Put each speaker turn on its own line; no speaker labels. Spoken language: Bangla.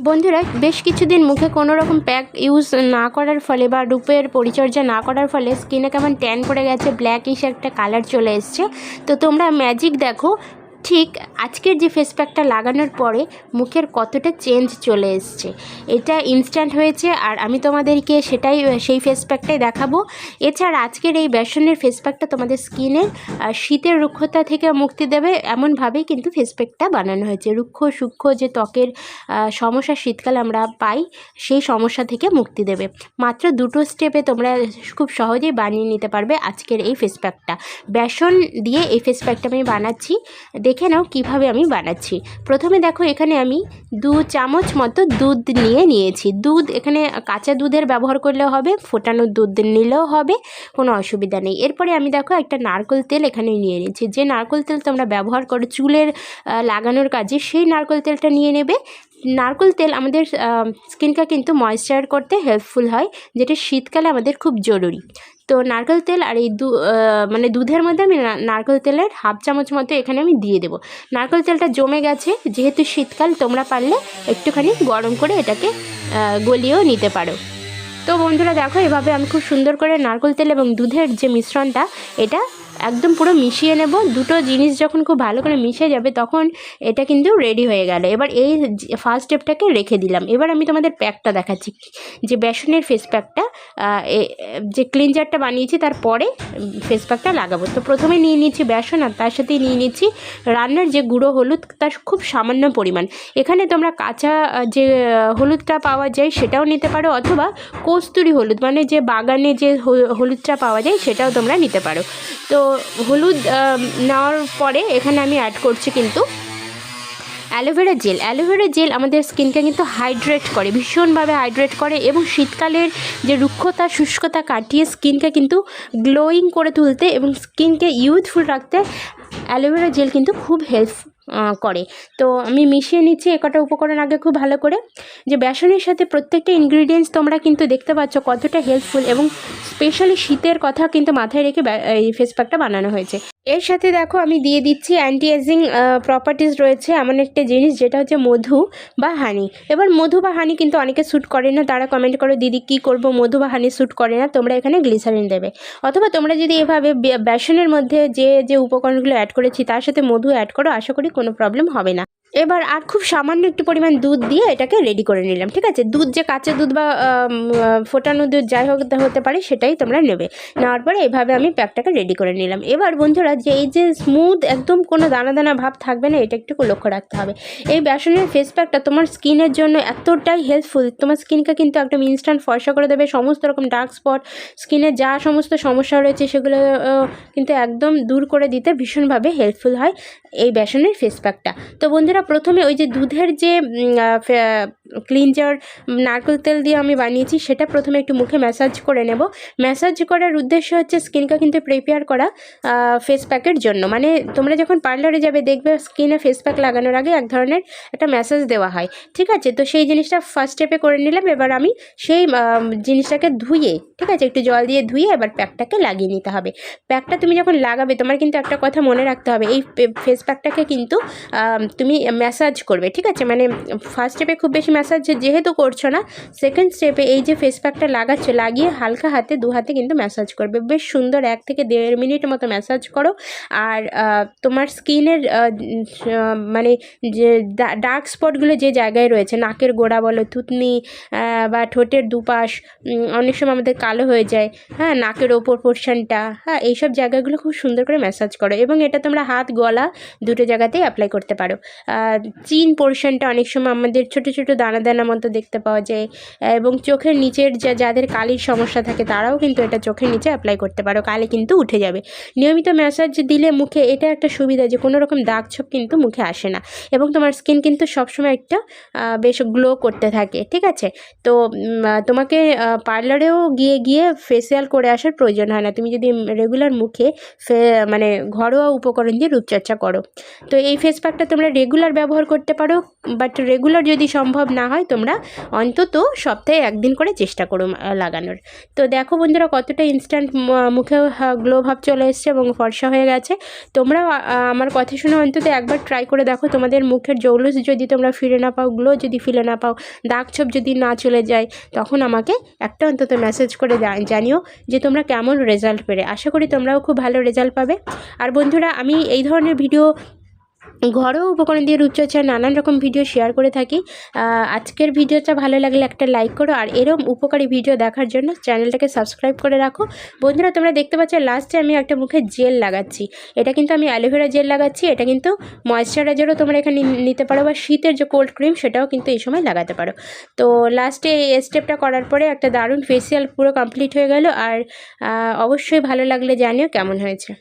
বন্ধুরা, বেশ কিছুদিন মুখে কোনো রকম প্যাক ইউজ না করার ফলে বা রূপের পরিচর্যা না করার ফলে স্কিনে কেমন ট্যান পড়ে গেছে ব্ল্যাক ব্ল্যাকিশ একটা কালার চলে এসছে। তো তোমরা ম্যাজিক দেখো ঠিক আজকের যে ফেস প্যাকটা লাগানোর পরে মুখের কতটা চেঞ্জ চলে এসছে। এটা ইনস্ট্যান্ট হয়েছে আর আমি তোমাদেরকে সেটাই, সেই ফেস প্যাকটাই দেখাবো। এছাড়া আজকের এই বেসনের ফেস প্যাকটা তোমাদের স্কিনের শীতের রুক্ষতা থেকে মুক্তি দেবে এমনভাবেই কিন্তু ফেস প্যাকটা বানানো হয়েছে। রুক্ষ, সূক্ষ্ম যে ত্বকের সমস্যা শীতকালে আমরা পাই, সেই সমস্যা থেকে মুক্তি দেবে। মাত্র দুটো স্টেপে তোমরা খুব সহজেই বানিয়ে নিতে পারবে আজকের এই ফেস প্যাকটা বেসন দিয়ে এই ফেস প্যাকটা আমি বানাচ্ছি। দেখে নাও কীভাবে আমি বানাচ্ছি। প্রথমে দেখো এখানে আমি দু চামচ মতো দুধ নিয়ে নিয়েছি। দুধ এখানে কাঁচা দুধের ব্যবহার করলেও হবে, ফোটানো দুধ নিলেও হবে, কোনো অসুবিধা নেই। এরপরে আমি দেখো একটা নারকোল তেল এখানে নিয়ে নিয়েছি। যে নারকোল তেল তোমরা ব্যবহার করো চুলের লাগানোর কাজে, সেই নারকোল তেলটা নিয়ে নেবে। নারকোল তেল আমাদের স্কিনকে কিন্তু ময়েশ্চার করতে হেল্পফুল হয়, যেটা শীতকালে আমাদের খুব জরুরি। তো নারকেল তেল আর এই দু মানে দুধের মধ্যে আমি নারকেল তেলের হাফ চামচ মতো এখানে আমি দিয়ে দেবো। নারকেল তেলটা জমে গেছে, যেহেতু শীতকাল, তোমরা পারলে একটুখানি গরম করে এটাকে গলিয়েও নিতে পারো। তো বন্ধুরা দেখো, এভাবে আমি খুব সুন্দর করে নারকেল তেল এবং দুধের যে মিশ্রণটা, এটা একদম পুরো মিশিয়ে নেব। দুটো জিনিস যখন খুব ভালো করে মিশে যাবে তখন এটা কিন্তু রেডি হয়ে গেল। এবার এই ফার্স্ট স্টেপটাকে রেখে দিলাম। এবার আমি তোমাদের প্যাকটা দেখাচ্ছি। যে বেসনের ফেস প্যাকটা যে ক্লিনজারটা বানিয়েছি তারপরে ফেস প্যাকটা লাগাবো। তো প্রথমে নিয়ে নিচ্ছি বেসন আর তার সাথে নিয়ে নিচ্ছি রান্নার যে গুঁড়ো হলুদ, তার খুব সামান্য পরিমাণ। এখানে তোমরা কাঁচা যে হলুদটা পাওয়া যায় সেটাও নিতে পারো অথবা কস্তুরি হলুদ মানে যে বাগানে যে হলুদটা পাওয়া যায় সেটাও তোমরা নিতে পারো। তো হলুদ নেওয়ার পরে এখানে আমি অ্যাড করছি কিন্তু অ্যালোভেরা জেল। অ্যালোভেরা জেল আমাদের স্কিনকে কিন্তু হাইড্রেট করে, ভীষণভাবে হাইড্রেট করে এবং শীতকালের যে রুক্ষতা, শুষ্কতা কাটিয়ে স্কিনকে কিন্তু গ্লোয়িং করে তুলতে এবং স্কিনকে ইউথফুল রাখতে অ্যালোভেরা জেল কিন্তু খুব হেল্প করে। তো আমি মিশিয়ে নিচ্ছি একটা উপকরণ আগে খুব ভালো করে। যে বেসনের সাথে প্রত্যেকটা ইনগ্রিডিয়েন্টস তোমরা কিন্তু দেখতে পাচ্ছ কতটা হেল্পফুল এবং স্পেশালি শীতের কথা কিন্তু মাথায় রেখে এই ফেস প্যাকটা বানানো হয়েছে। এর সাথে দেখো আমি দিয়ে দিচ্ছি অ্যান্টি এজিং প্রপার্টিস রয়েছে এমন একটা জিনিস যেটা হচ্ছে মধু বা হানি এবার মধু বা হানি কিন্তু অনেকে শ্যুট করে না, তারা কমেন্ট করো, দিদি, কি করব? মধু বা হানি শ্যুট করে না, তোমরা এখানে গ্লিসারিন দেবে। অথবা তোমরা যদি এভাবে বেসনের মধ্যে যে যে উপকরণগুলো অ্যাড করেছি, তার সাথে মধু অ্যাড করো, আশা করি কোনো প্রবলেম হবে না। এবার আর খুব সামান্য একটু পরিমাণ দুধ দিয়ে এটাকে রেডি করে নিলাম, ঠিক আছে? দুধ যে কাঁচা দুধ বা ফোটানো দুধ যাই হোক হতে পারে সেটাই তোমরা নেবে। নেওয়ার পরে এভাবে আমি প্যাকটাকে রেডি করে নিলাম। এবার বন্ধুরা যে এই যে স্মুথ একদম কোনো দানা দানা ভাব থাকবে না, এটা একটু লক্ষ্য রাখতে হবে। এই বেসনের ফেস প্যাকটা তোমার স্কিনের জন্য এতটাই হেল্পফুল তোমার স্কিনকে কিন্তু একদম ইনস্ট্যান্ট ফর্সা করে দেবে, সমস্ত রকম ডার্ক স্পট স্কিনে যা সমস্ত সমস্যা রয়েছে সেগুলো কিন্তু একদম দূর করে দিতে ভীষণভাবে হেল্পফুল হয় এই বেসনের ফেস প্যাকটা তো বন্ধুরা প্রথমে ওই যে দুধের যে ক্লিনজার নারকেল তেল দিয়ে আমি বানিয়েছি, সেটা প্রথমে একটু মুখে ম্যাসাজ করে নেব। ম্যাসাজ করার উদ্দেশ্য হচ্ছে স্কিনকে কিন্তু প্রিপেয়ার করা ফেস প্যাকের জন্য। মানে তোমরা যখন পার্লারে যাবে, দেখবে স্কিনে ফেস প্যাক লাগানোর আগে এক ধরনের একটা ম্যাসাজ দেওয়া হয়। ঠিক আছে? তো সেই জিনিসটা ফার্স্ট স্টেপে করে নিলাম, এবার আমি সেই জিনিসটাকে ধুয়ে, ঠিক আছে? একটু জল দিয়ে ধুয়ে এবার প্যাকটাকে লাগিয়ে নিতে হবে। প্যাকটা তুমি যখন লাগাবে, তোমার কিন্তু একটা কথা মনে রাখতে হবে, এই ফেস প্যাকটাকে কিন্তু তুমি ম্যাসাজ করবে। ঠিক আছে? মানে ফার্স্ট স্টেপে খুব বেশি ম্যাসাজ যেহেতু করছ না সেকেন্ড স্টেপে এই যে ফেস প্যাকটা লাগাচ্ছ, লাগিয়ে হালকা হাতে দু হাতে কিন্তু ম্যাসাজ করবে। বেশ সুন্দর এক থেকে দেড় মিনিট মতো ম্যাসাজ করো। আর তোমার স্কিনের মানে যে ডার্ক স্পটগুলো যে জায়গায় রয়েছে, নাকের গোড়া বলো, থুতনি বা ঠোঁটের দুপাশ অনেক সময় আমাদের কালো হয়ে যায় হ্যাঁ নাকের ওপর পোর্শনটা হ্যাঁ এইসব জায়গাগুলো খুব সুন্দর করে ম্যাসাজ করো। এবং এটা তোমরা হাত, গলা দুটো জায়গাতেই অ্যাপ্লাই করতে পারো। চিন পোর্শনটা অনেক সময় আমাদের ছোট ছোট দানা দানা মতো দেখতে পাওয়া যায়। এবং চোখের নিচের যা, যাদের কালির সমস্যা থাকে, তারাও কিন্তু এটা চোখের নিচে অ্যাপ্লাই করতে পারো। কালি কিন্তু উঠে যাবে। নিয়মিত ম্যাসাজ দিলে মুখে এটা একটা সুবিধা যে, কোনো রকম দাগ ছোপ কিন্তু মুখে আসে না। এবং তোমার স্কিন কিন্তু সবসময় একটা বেশ গ্লো করতে থাকে, ঠিক আছে? তো তোমাকে পার্লারেও গিয়ে গিয়ে ফেসিয়াল করে আসার প্রয়োজন হয় না। তুমি যদি রেগুলার মুখে ফে মানে ঘরোয়া উপকরণ দিয়ে রূপচর্চা করো। তো এই ফেস প্যাকটা তোমরা রেগুলার ব্যবহার করতে পারো। বাট রেগুলার যদি সম্ভব না হয় তোমরা অন্তত সপ্তাহে একদিন করে চেষ্টা করো লাগানোর। তো দেখো বন্ধুরা কতটা ইনস্ট্যান্ট মুখে গ্লো ভাব চলে এসছে এবং ফর্সা হয়ে গেছে। আ- আমার কথা শুনে অন্তত একবার ট্রাই করে দেখো তোমাদের মুখের জৌলুস যদি তোমরা ফিরে না পাও গ্লো যদি ফিরে না পাও, দাগ ছোপ যদি না চলে যায়, তখন আমাকে একটা অন্তত মেসেজ করে জানিও যে তোমরা কেমন রেজাল্ট পেরে আশা করি তোমরাও খুব ভালো রেজাল্ট পাবে। আর বন্ধুরা, আমি এই ধরনের ভিডিও ঘরোয়া উপকরণ দিয়ে রূপচর্চার নানান রকম ভিডিও শেয়ার করে থাকি। আজকের ভিডিওটা ভালো লাগলে একটা লাইক করো আর এরম উপকারী ভিডিও দেখার জন্য চ্যানেলটাকে সাবস্ক্রাইব করে রাখো। বন্ধুরা, তোমরা দেখতে পাচ্ছ লাস্টে আমি একটা মুখে জেল লাগাচ্ছি। এটা কিন্তু আমি অ্যালোভেরা জেল লাগাচ্ছি, এটা কিন্তু ময়শ্চারাইজারও তোমরা এখানে নিতে পারো বা শীতের যে কোল্ড ক্রিম সেটাও কিন্তু এই সময় লাগাতে পারো। তো লাস্টে এই স্টেপটা করার পরে একটা দারুণ ফেসিয়াল পুরো কমপ্লিট হয়ে গেল আর অবশ্যই ভালো লাগলে জানিও কেমন হয়েছে।